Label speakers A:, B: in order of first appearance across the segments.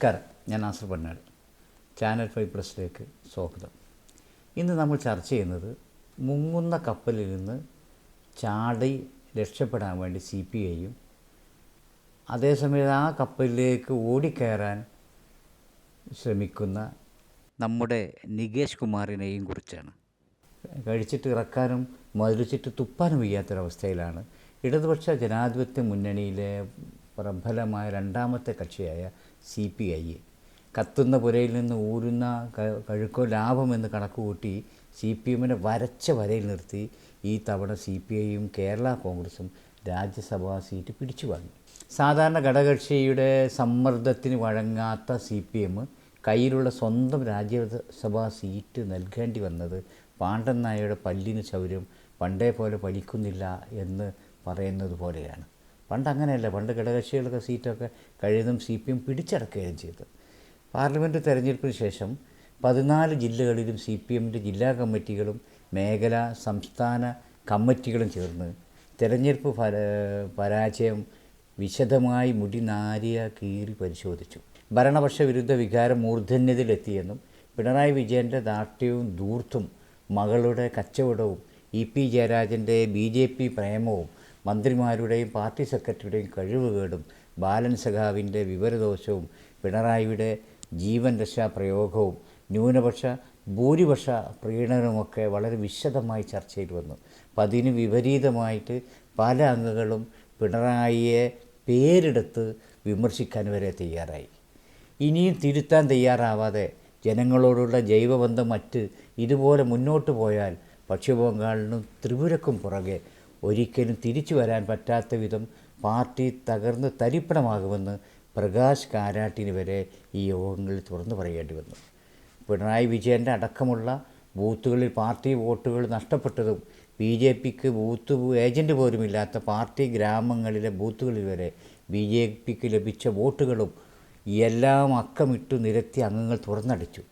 A: നമസ്കാരം. ഞാൻ Nasar Pannad. Channel five പ്ലസിലേക്ക് സ്വാഗതം. ഇന്ന് നമ്മൾ ചർച്ച ചെയ്യുന്നത് മുങ്ങുന്ന കപ്പലിൽ നിന്ന് ചാടി രക്ഷപ്പെടാൻ വേണ്ടി സി പി ഐയും അതേസമയം ആ കപ്പലിലേക്ക് ഓടിക്കയറാൻ ശ്രമിക്കുന്ന നമ്മുടെ നികേഷ് കുമാറിനെയും കുറിച്ചാണ്. കഴിച്ചിട്ട് ഇറക്കാനും മതിലിച്ചിട്ട് തുപ്പാനും വയ്യാത്തൊരവസ്ഥയിലാണ്. ഇടതുപക്ഷ ജനാധിപത്യ മുന്നണിയിലെ പ്രബലമായ രണ്ടാമത്തെ കക്ഷിയായ സി പി ഐ. കത്തുന്ന പുരയിൽ നിന്ന് ഊരുന്ന കഴുക്കോ ലാഭമെന്ന് കണക്കുകൂട്ടി സി പി എമ്മിനെ വരച്ച വരയിൽ നിർത്തി ഈ തവണ സി പി ഐയും കേരള കോൺഗ്രസും രാജ്യസഭാ സീറ്റ് പിടിച്ചു വാങ്ങി സാധാരണ ഘടകക്ഷിയുടെ സമ്മർദ്ദത്തിന് വഴങ്ങാത്ത സി പി എം കയ്യിലുള്ള സ്വന്തം രാജ്യസഭാ സീറ്റ് നൽകേണ്ടി വന്നത് പാണ്ഡൻ നായയുടെ പല്ലിന് ശൗര്യം പണ്ടേ പോലെ പലിക്കുന്നില്ല എന്ന് പറയുന്നത് പോലെയാണ്. പണ്ട് അങ്ങനെയല്ല പണ്ട് ഘടകക്ഷികളൊക്കെ സീറ്റൊക്കെ കഴിയുന്നതും സി പി എം പിടിച്ചടക്കുകയും ചെയ്തു. പാർലമെന്റ് തെരഞ്ഞെടുപ്പിന് ശേഷം പതിനാല് ജില്ലകളിലും സി പി എമ്മിന്റെ ജില്ലാ കമ്മിറ്റികളും മേഖല സംസ്ഥാന കമ്മിറ്റികളും ചേർന്ന് തെരഞ്ഞെടുപ്പ് പരാജയം വിശദമായി മുടി നാരിയ കീറി പരിശോധിച്ചു. ഭരണപക്ഷ വിരുദ്ധ വികാരം മൂർധന്യതയിലെത്തിയെന്നും പിണറായി വിജയന്റെ ദാർഢ്യവും ധൂർത്തും മകളുടെ കച്ചവടവും ഇ പി ജയരാജന്റെ ബി ജെ പി പ്രേമവും മന്ത്രിമാരുടെയും പാർട്ടി സെക്രട്ടറിയുടെയും കഴിവുകേടും ബാലൻ സഖാവിന്റെ വിവരദോഷവും പിണറായിയുടെ ജീവൻ രക്ഷാ പ്രയോഗവും ന്യൂനപക്ഷ ഭൂരിപക്ഷ പ്രീണനവുമൊക്കെ വളരെ വിശദമായി ചർച്ചയിൽ വന്നു. അപ്പം അതിന് വിപരീതമായിട്ട് പല അംഗങ്ങളും പിണറായിയെ പേരെടുത്ത് വിമർശിക്കാൻ വരെ തയ്യാറായി. ഇനിയും തിരുത്താൻ തയ്യാറാവാതെ ജനങ്ങളോടുള്ള ജൈവബന്ധം മറ്റ് ഇതുപോലെ മുന്നോട്ട് പോയാൽ പശ്ചിമബംഗാളിനും ത്രിപുരക്കും പുറകെ ഒരിക്കലും തിരിച്ചു വരാൻ പറ്റാത്ത വിധം പാർട്ടി തകർന്ന് തരിപ്പണമാകുമെന്ന് പ്രകാശ് കാരാട്ടിന് വരെ ഈ യോഗങ്ങളിൽ തുറന്നു പറയേണ്ടി വന്നു. പിണറായി വിജയന്റെ അടക്കമുള്ള ബൂത്തുകളിൽ പാർട്ടി വോട്ടുകൾ നഷ്ടപ്പെട്ടതും ബി ജെ പിക്ക് ബൂത്ത് ഏജന്റ് പോലുമില്ലാത്ത പാർട്ടി ഗ്രാമങ്ങളിലെ ബൂത്തുകളിൽ വരെ ബി ജെ പിക്ക് ലഭിച്ച വോട്ടുകളും എല്ലാം അക്കമിട്ടു നിരത്തി അംഗങ്ങൾ തുറന്നടിച്ചു.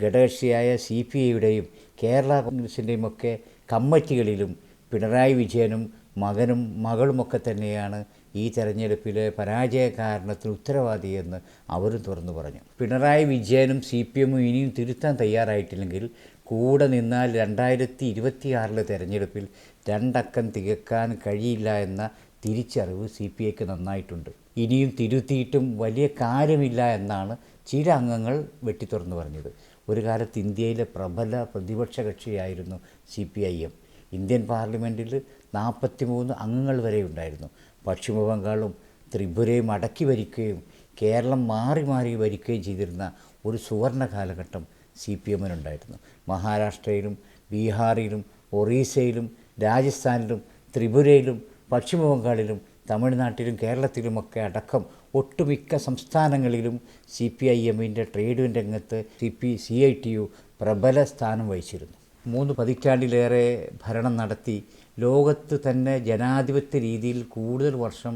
A: ഘടകകക്ഷിയായ സി പി ഐയുടെയും കേരള കോൺഗ്രസിന്റെയും ഒക്കെ കമ്മിറ്റികളിലും പിണറായി വിജയനും മകനും മകളുമൊക്കെ തന്നെയാണ് ഈ തെരഞ്ഞെടുപ്പിലെ പരാജയ കാരണത്തിന് ഉത്തരവാദിയെന്ന് അവരും തുറന്നു പറഞ്ഞു. പിണറായി വിജയനും സി പി എമ്മും ഇനിയും തിരുത്താൻ തയ്യാറായിട്ടില്ലെങ്കിൽ കൂടെ നിന്നാൽ രണ്ടായിരത്തി ഇരുപത്തിയാറിലെ തെരഞ്ഞെടുപ്പിൽ രണ്ടക്കം തികക്കാൻ കഴിയില്ല എന്ന തിരിച്ചറിവ് സി പി ഐക്ക് നന്നായിട്ടുണ്ട്. ഇനിയും തിരുത്തിയിട്ടും വലിയ കാര്യമില്ല എന്നാണ് ചില അംഗങ്ങൾ വെട്ടിത്തുറന്നു പറഞ്ഞത്. ഒരു കാലത്ത് ഇന്ത്യയിലെ പ്രബല പ്രതിപക്ഷ കക്ഷിയായിരുന്നു C P I M. Indian പാർലമെന്റിൽ നാൽപ്പത്തി മൂന്ന് അംഗങ്ങൾ വരെ ഉണ്ടായിരുന്നു. പശ്ചിമ ബംഗാളും ത്രിപുരയും അടക്കി ഭരിക്കുകയും കേരളം മാറി മാറി ഭരിക്കുകയും ചെയ്തിരുന്ന ഒരു സുവർണ കാലഘട്ടം സി പി എമ്മിനുണ്ടായിരുന്നു. മഹാരാഷ്ട്രയിലും ബീഹാറിലും ഒറീസയിലും രാജസ്ഥാനിലും ത്രിപുരയിലും പശ്ചിമ ബംഗാളിലും തമിഴ്നാട്ടിലും കേരളത്തിലുമൊക്കെ അടക്കം ഒട്ടുമിക്ക സംസ്ഥാനങ്ങളിലും സി പി ഐ എമ്മിന്റെ ട്രേഡ് രംഗത്ത് C P C I T U പ്രബല സ്ഥാനം വഹിച്ചിരുന്നു. മൂന്ന് പതിറ്റാണ്ടിലേറെ ഭരണം നടത്തി ലോകത്ത് തന്നെ ജനാധിപത്യ രീതിയിൽ കൂടുതൽ വർഷം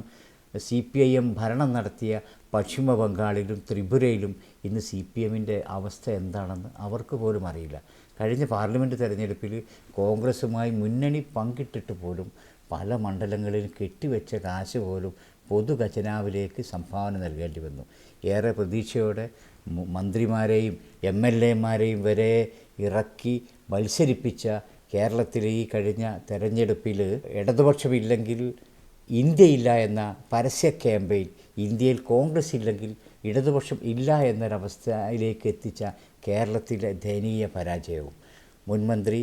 A: സി പി ഐ എം ഭരണം നടത്തിയ പശ്ചിമ ബംഗാളിലും ത്രിപുരയിലും ഇന്ന് സി പി എമ്മിന്റെ അവസ്ഥ എന്താണെന്ന് അവർക്ക് പോലും അറിയില്ല. കഴിഞ്ഞ പാർലമെന്റ് തെരഞ്ഞെടുപ്പിൽ കോൺഗ്രസുമായി മുന്നണി പങ്കിട്ടിട്ട് പോലും പല മണ്ഡലങ്ങളിലും കെട്ടിവെച്ച കാശ് പോലും പൊതുഖജനാവിലേക്ക് സംഭാവന നൽകേണ്ടി വന്നു. ഏറെ പ്രതീക്ഷയോടെ മന്ത്രിമാരെയും എം എൽ എമാരെയും വരെ ഇറക്കി മത്സരിപ്പിച്ച കേരളത്തിലെ ഈ കഴിഞ്ഞ തെരഞ്ഞെടുപ്പിൽ ഇടതുപക്ഷമില്ലെങ്കിൽ ഇന്ത്യയില്ല എന്ന പരസ്യ ക്യാമ്പയിൻ ഇന്ത്യയിൽ കോൺഗ്രസ് ഇല്ലെങ്കിൽ ഇടതുപക്ഷം ഇല്ല എന്നൊരവസ്ഥയിലേക്ക് എത്തിച്ച കേരളത്തിലെ ദയനീയ പരാജയവും മുൻമന്ത്രി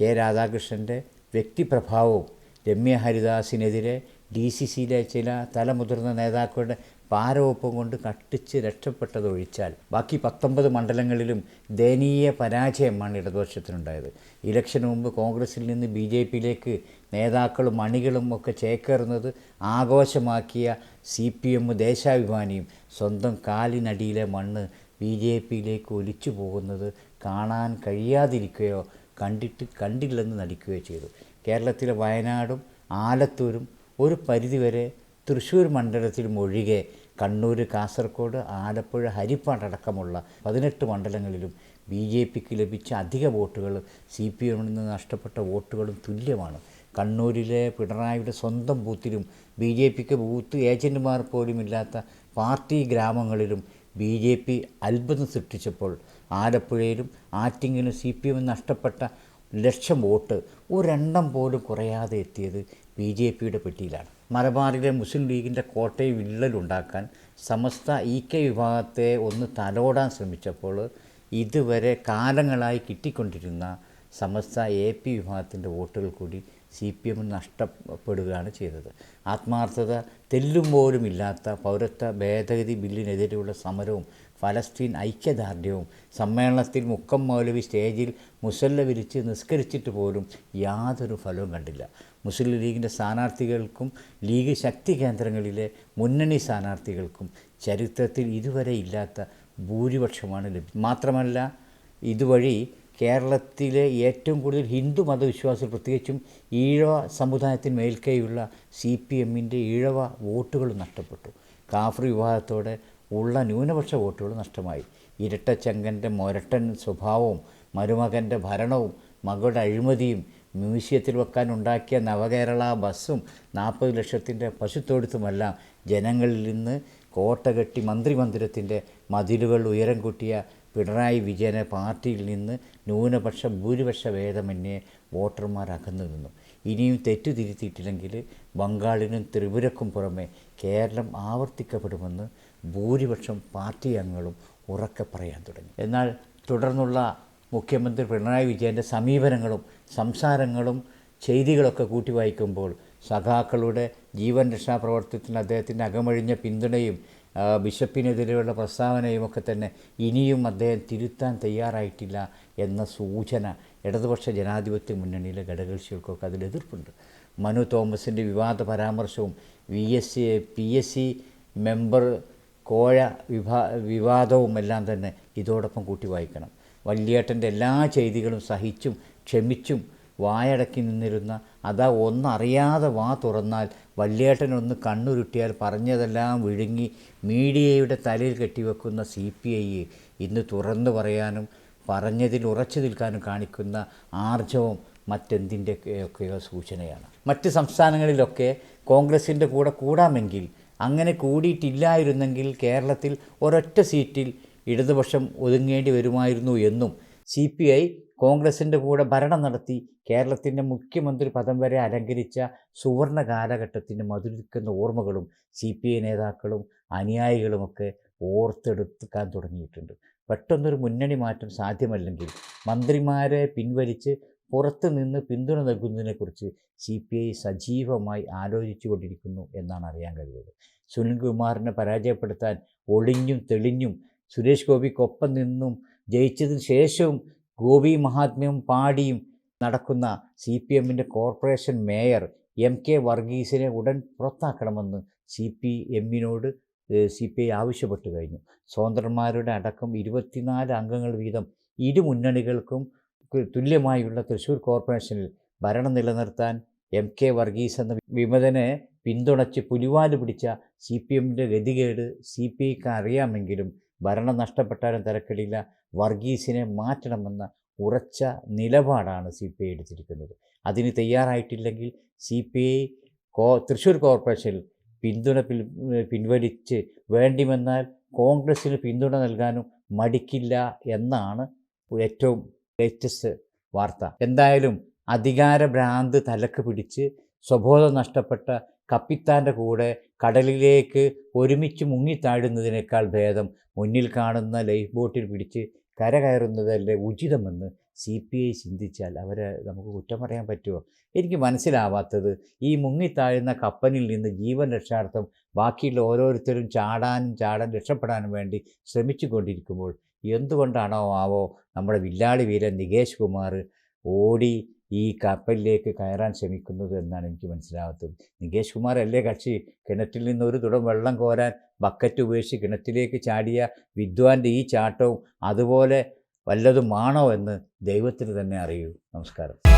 A: കെ രാധാകൃഷ്ണന്റെ വ്യക്തിപ്രഭാവവും രമ്യ ഹരിദാസിനെതിരെ ഡി സി സിയിലെ ചില തലമുതിർന്ന നേതാക്കളുടെ പാരവൊപ്പം കൊണ്ട് കട്ടിച്ച് രക്ഷപ്പെട്ടതൊഴിച്ചാൽ ബാക്കി പത്തൊമ്പത് മണ്ഡലങ്ങളിലും ദയനീയ പരാജയമാണ് ഇടതുപക്ഷത്തിനുണ്ടായത്. ഇലക്ഷന് മുമ്പ് കോൺഗ്രസിൽ നിന്ന് ബി ജെ പിയിലേക്ക് നേതാക്കളും അണികളും ഒക്കെ ചേക്കേറുന്നത് ആഘോഷമാക്കിയ സി പി എം ദേശാഭിമാനിയും സ്വന്തം കാലിനടിയിലെ മണ്ണ് ബി ജെ പിയിലേക്ക് ഒലിച്ചു പോകുന്നത് കാണാൻ കഴിയാതിരിക്കുകയോ കണ്ടിട്ട് കണ്ടില്ലെന്ന് നടിക്കുകയോ ചെയ്തു. കേരളത്തിലെ വയനാടും ആലത്തൂരും ഒരു പരിധിവരെ തൃശ്ശൂർ മണ്ഡലത്തിൽ ഒഴികെ കണ്ണൂർ കാസർഗോഡ് ആലപ്പുഴ ഹരിപ്പാട് അടക്കമുള്ള പതിനെട്ട് മണ്ഡലങ്ങളിലും ബി ജെ പിക്ക് ലഭിച്ച അധിക വോട്ടുകൾ സി പി എമ്മിൽ നിന്ന് നഷ്ടപ്പെട്ട വോട്ടുകളും തുല്യമാണ്. കണ്ണൂരിലെ പിണറായിയുടെ സ്വന്തം ബൂത്തിലും ബി ജെ പിക്ക് ബൂത്ത് ഏജന്റുമാർ പോലും ഇല്ലാത്ത പാർട്ടി ഗ്രാമങ്ങളിലും ബി ജെ പി അത്ഭുതം സൃഷ്ടിച്ചപ്പോൾ ആലപ്പുഴയിലും ആറ്റിങ്ങിലും സി പി എമ്മിൽ നഷ്ടപ്പെട്ട ലക്ഷം വോട്ട് ഒരെണ്ണം പോലും കുറയാതെ എത്തിയത് ബി ജെ പിയുടെ പെട്ടിയിലാണ്. മലബാറിലെ മുസ്ലിം ലീഗിന്റെ കോട്ടയം വിള്ളലുണ്ടാക്കാൻ സമസ്ത ഇ കെ വിഭാഗത്തെ ഒന്ന് തലോടാൻ ശ്രമിച്ചപ്പോൾ ഇതുവരെ കാലങ്ങളായി കിട്ടിക്കൊണ്ടിരുന്ന സമസ്ത എ പി വിഭാഗത്തിന്റെ വോട്ടുകൾ കൂടി സി പി എമ്മിന് നഷ്ടപ്പെടുകയാണ് ചെയ്തത്. ആത്മാർത്ഥത തെല്ലും പോലും ഇല്ലാത്ത പൗരത്വ ഭേദഗതി ബില്ലിനെതിരെയുള്ള സമരവും ഫലസ്തീൻ ഐക്യദാർഢ്യവും സമ്മേളനത്തിൽ മുക്കം മൗലവി സ്റ്റേജിൽ മുസല്ല വിരിച്ച് നിസ്കരിച്ചിട്ട് പോലും യാതൊരു ഫലവും കണ്ടില്ല. മുസ്ലിം ലീഗിന്റെ സ്ഥാനാർത്ഥികൾക്കും ലീഗ് ശക്തി കേന്ദ്രങ്ങളിലെ മുന്നണി സ്ഥാനാർത്ഥികൾക്കും ചരിത്രത്തിൽ ഇതുവരെ ഇല്ലാത്ത ഭൂരിപക്ഷമാണ് ലഭിച്ചത്. മാത്രമല്ല ഇതുവഴി കേരളത്തിലെ ഏറ്റവും കൂടുതൽ ഹിന്ദു മതവിശ്വാസികൾ പ്രത്യേകിച്ചും ഈഴവ സമുദായത്തിന് മേൽക്കൈയുള്ള സി പി എമ്മിന്റെ ഈഴവ വോട്ടുകൾ നഷ്ടപ്പെട്ടു. കാഫർ വിഭാഗത്തോടെ ഉള്ള ന്യൂനപക്ഷ വോട്ടുകൾ നഷ്ടമായി. ഇരട്ടച്ചങ്കന്റെ മൊരട്ടൻ സ്വഭാവവും മരുമകന്റെ ഭരണവും മകളുടെ അഴിമതിയും മ്യൂസിയത്തിൽ വെക്കാൻ ഉണ്ടാക്കിയ നവകേരള ബസ്സും നാൽപ്പത് ലക്ഷത്തിന്റെ പശുത്തൊഴുത്തുമെല്ലാം ജനങ്ങളിൽ നിന്ന് കോട്ട കെട്ടി മന്ത്രിമന്ദിരത്തിന്റെ മതിലുകൾ ഉയരം കൂട്ടിയ പിണറായി വിജയനെ പാർട്ടിയിൽ നിന്ന് ന്യൂനപക്ഷ ഭൂരിപക്ഷ ഭേദമന്യേ വോട്ടർമാർ അകന്നു നിന്നു ഇനിയും തെറ്റു തിരുത്തിയിട്ടില്ലെങ്കിൽ ബംഗാളിനും ത്രിപുരക്കും പുറമെ കേരളം ആവർത്തിക്കപ്പെടുമെന്ന് ഭൂരിപക്ഷം പാർട്ടി അംഗങ്ങളും ഉറക്കെ പറയാൻ തുടങ്ങി. എന്നാൽ തുടർന്നുള്ള മുഖ്യമന്ത്രി പിണറായി വിജയന്റെ സമീപനങ്ങളും സംസാരങ്ങളും ചെയ്തികളൊക്കെ കൂട്ടി വായിക്കുമ്പോൾ സഖാക്കളുടെ ജീവൻ രക്ഷാപ്രവർത്തനത്തിന് അദ്ദേഹത്തിന്റെ അകമഴിഞ്ഞ പിന്തുണയും ബിഷപ്പിനെതിരെയുള്ള പ്രസ്താവനയും ഒക്കെ തന്നെ ഇനിയും അദ്ദേഹം തിരുത്താൻ തയ്യാറായിട്ടില്ല എന്ന സൂചന ഇടതുപക്ഷ ജനാധിപത്യ മുന്നണിയിലെ ഘടകകക്ഷികൾക്കൊക്കെ അതിൽ എതിർപ്പുണ്ട് മനു തോമസിന്റെ വിവാദ പരാമർശവും V S C P S C member കോഴ വിഭാ വിവാദവുമെല്ലാം തന്നെ ഇതോടൊപ്പം കൂട്ടി വായിക്കണം. വല്യേട്ടന്റെ എല്ലാ ചെയ്തികളും സഹിച്ചും ക്ഷമിച്ചും വായടക്കി നിന്നിരുന്ന അതാ ഒന്നറിയാതെ വാ തുറന്നാൽ വല്യേട്ടനൊന്ന് കണ്ണുരുട്ടിയാൽ പറഞ്ഞതെല്ലാം വിഴുങ്ങി മീഡിയയുടെ തലയിൽ കെട്ടിവെക്കുന്ന സി പി ഐ ഇന്ന് തുറന്നു പറയാനും പറഞ്ഞതിൽ ഉറച്ചു നിൽക്കാനും കാണിക്കുന്ന ആർജവം മറ്റെന്തിന്റെ ഒക്കെയോ സൂചനയാണ്. മറ്റ് സംസ്ഥാനങ്ങളിലൊക്കെ കോൺഗ്രസിന്റെ കൂടെ കൂടാമെങ്കിൽ അങ്ങനെ കൂടിയിട്ടില്ലായിരുന്നെങ്കിൽ കേരളത്തിൽ ഒരൊറ്റ സീറ്റിൽ ഇടതുപക്ഷം ഒതുങ്ങേണ്ടി വരുമായിരുന്നു എന്നും സി പി ഐ കോൺഗ്രസിന്റെ കൂടെ ഭരണം നടത്തി കേരളത്തിന്റെ മുഖ്യമന്ത്രി പദം വരെ അലങ്കരിച്ച സുവർണ കാലഘട്ടത്തിന്റെ മധുരിക്കുന്ന ഓർമ്മകളും സി പി ഐ നേതാക്കളും അനുയായികളുമൊക്കെ ഓർത്തെടുക്കാൻ തുടങ്ങിയിട്ടുണ്ട്. പെട്ടെന്നൊരു മുന്നണി മാറ്റം സാധ്യമല്ലെങ്കിൽ മന്ത്രിമാരെ പിൻവലിച്ച് പുറത്ത് നിന്ന് പിന്തുണ നൽകുന്നതിനെക്കുറിച്ച് സി പി ഐ സജീവമായി ആലോചിച്ചുകൊണ്ടിരിക്കുന്നു എന്നാണ് അറിയാൻ കഴിയുന്നത്. സുനിൽകുമാറിനെ പരാജയപ്പെടുത്താൻ ഒളിഞ്ഞും തെളിഞ്ഞും സുരേഷ് ഗോപിക്കൊപ്പം നിന്നും ജയിച്ചതിന് ശേഷവും ഗോപി മഹാത്മ്യവും പാടിയും നടക്കുന്ന സി പി എമ്മിന്റെ കോർപ്പറേഷൻ മേയർ എം കെ വർഗീസിനെ ഉടൻ പുറത്താക്കണമെന്ന് സി പി എമ്മിനോട് സി പി ഐ ആവശ്യപ്പെട്ടു കഴിഞ്ഞു. സ്വതന്ത്രന്മാരുടെ അടക്കം ഇരുപത്തിനാല് അംഗങ്ങൾ വീതം ഇരു മുന്നണികൾക്കും ക്ക് തുല്യമായുള്ള തൃശ്ശൂർ കോർപ്പറേഷനിൽ ഭരണം നിലനിർത്താൻ എം കെ വർഗീസ് എന്ന വിമതനെ പിന്തുണച്ച് പുലിവാൽ പിടിച്ച സി പി എമ്മിന്റെ ഗതികേട് സി പി ഐക്ക് അറിയാമെങ്കിലും ഭരണം നഷ്ടപ്പെട്ടാലും തിരക്കിടില്ല വർഗീസിനെ മാറ്റണമെന്ന ഉറച്ച നിലപാടാണ് സി പി ഐ എടുത്തിരിക്കുന്നത്. അതിന് തയ്യാറായിട്ടില്ലെങ്കിൽ സി പി ഐ കോ തൃശ്ശൂർ കോർപ്പറേഷനിൽ പിന്തുണ പിൻ പിൻവലിച്ച് വേണ്ടിവന്നാൽ കോൺഗ്രസ്സിന് പിന്തുണ നൽകാനും മടിക്കില്ല എന്നാണ് ഏറ്റവും ലേറ്റസ്റ്റ് വാർത്ത. എന്തായാലും അധികാര ഭ്രാന്ത് തലക്ക് പിടിച്ച് സ്വബോധം നഷ്ടപ്പെട്ട കപ്പിത്താന്റെ കൂടെ കടലിലേക്ക് ഒരുമിച്ച് മുങ്ങിത്താഴുന്നതിനേക്കാൾ ഭേദം മുന്നിൽ കാണുന്ന ലൈഫ് ബോട്ടിൽ പിടിച്ച് കര കയറുന്നതല്ലേ ഉചിതമെന്ന് സി പി ഐ ചിന്തിച്ചാൽ അവരെ നമുക്ക് കുറ്റം പറയാൻ പറ്റുമോ? എനിക്ക് മനസ്സിലാവാത്തത് ഈ മുങ്ങിത്താഴുന്ന കപ്പലിൽ നിന്ന് ജീവൻ രക്ഷാർത്ഥം ബാക്കിയുള്ള ഓരോരുത്തരും ചാടാനും ചാടാൻ രക്ഷപ്പെടാനും വേണ്ടി ശ്രമിച്ചു കൊണ്ടിരിക്കുമ്പോൾ എന്തുകൊണ്ടാണോ ആവോ നമ്മുടെ വില്ലാളി വീരൻ നികേഷ് കുമാർ ഓടി ഈ കപ്പലിലേക്ക് കയറാൻ ശ്രമിക്കുന്നത് എന്നാണ് എനിക്ക് മനസ്സിലാവാത്തത്. നികേഷ് കുമാർ അല്ലേ കക്ഷി? കിണറ്റിൽ നിന്ന് ഒരു തുടം വെള്ളം കോരാൻ ബക്കറ്റ് ഉപേക്ഷിച്ച് കിണറ്റിലേക്ക് ചാടിയ വിദ്വാന്റെ ഈ ചാട്ടവും അതുപോലെ വല്ലതുമാണോ എന്ന് ദൈവത്തിന് തന്നെ അറിയൂ. നമസ്കാരം.